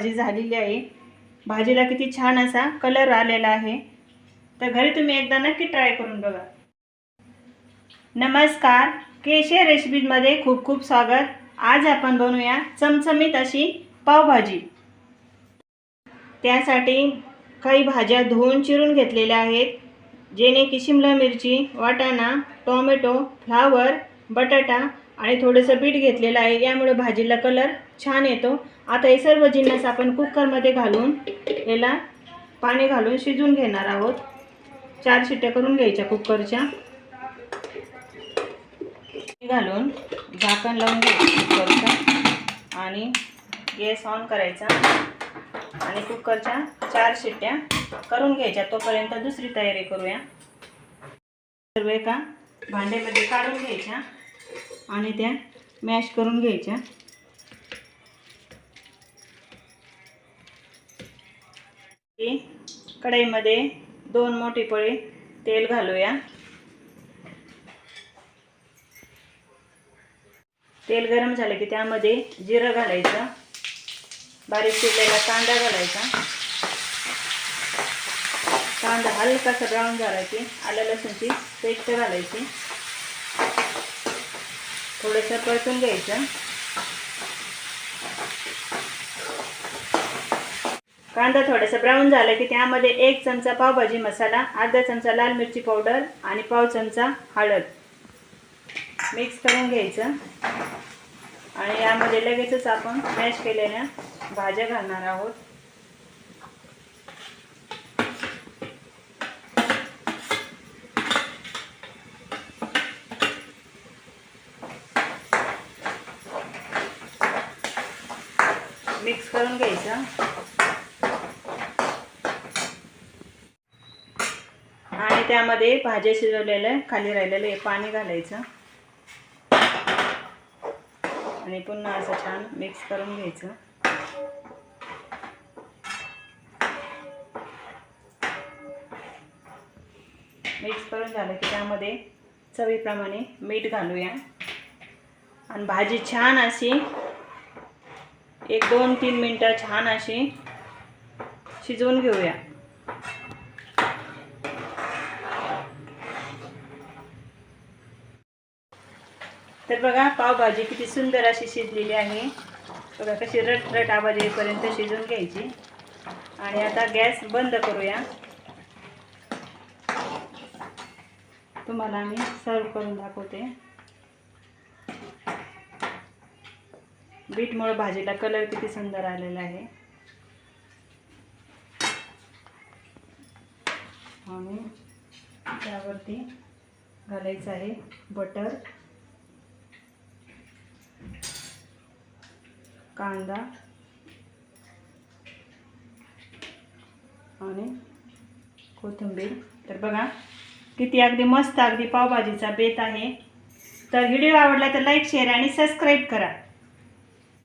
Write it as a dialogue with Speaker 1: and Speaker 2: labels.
Speaker 1: भाजी झालेली आहे. भाजीला किती छान असा कलर आलेला आहे. तर घरी तुम्ही एकदा नक्की ट्राय करून बघा. नमस्कार. केशे रेसिपीमध्ये खूप खूप स्वागत. आज आपण बनवूया चमचमीत अशी पावभाजी. त्यासाठी काही भाज्या धुवून चिरून घेतलेल्या आहेत. जेणे की शिमला मिरची वाटाणा टोमॅटो फ्लावर बटाटा आणि थोडंसं बीट घेतलेलं आहे. यामुळे भाजीला कलर छान येतो. आता हे सर्व जिन्नस आपण कुकरमध्ये घालून याला पाणी घालून शिजवून घेणार आहोत. चार शिट्ट्या करून घ्यायच्या कुकरच्या. घालून झाकण लावून घ्यायचं कुकरचं. आणि गॅस ऑन करायचा. आणि कुकरच्या चार शिट्ट्या करून घ्यायच्या. तोपर्यंत दुसरी तयारी करूया. सर्व एका भांड्यामध्ये काढून घ्यायच्या. आणि त्या मॅश करून घ्यायच्या. कढईमध्ये दोन मोठी पळी तेल घालूया. तेल गरम झालं की त्यामध्ये जिरं घालायचं. बारीक चिरलेला कांदा घालायचा. कांदा हलकासा ब्राऊन झाला की आलं लसूणची पेस्ट घालायची. थोडंसं परतून घ्यायचं. कांदा थोडासा ब्राऊन झाला की त्यामध्ये एक चमचा पावभाजी मसाला अर्धा चमचा लाल मिरची पावडर आणि पाव चमचा हळद. मिक्स करून घ्यायचं. आणि यामध्ये लगेचच आपण मॅश केलेल्या भाज्या घालणार आहोत. मिक्स करून घ्यायचं. आणि त्यामध्ये भाज्या शिजवलेलं खाली राहिलेलं हे पाणी घालायचं. आणि पुन्हा असं छान मिक्स करून घ्यायचं. मिक्स करून झालं की त्यामध्ये चवीप्रमाणे मीठ घालूया. आणि भाजी छान अशी एक दोन तीन मिनटं छान अशी शिजवून घेऊया. तर बघा पावभाजी किती सुंदर अशी शिजलेली आहे. बघा कशी रट रट आवाज येईपर्यंत शिजवून घ्यायची. आणि आता गॅस बंद करूया. तुम्हाला मी सर्व करून दाखवते. बीटमुळे भाजीला कलर किती सुंदर आलेला आहे. आणि त्यावरती घालायचं आहे बटर कांदा आणि कोथिंबीर. तर बघा किती अगदी मस्त अगदी पावभाजीचा बेत आहे. तर व्हिडिओ आवडला तर लाईक शेअर आणि सबस्क्राईब करा.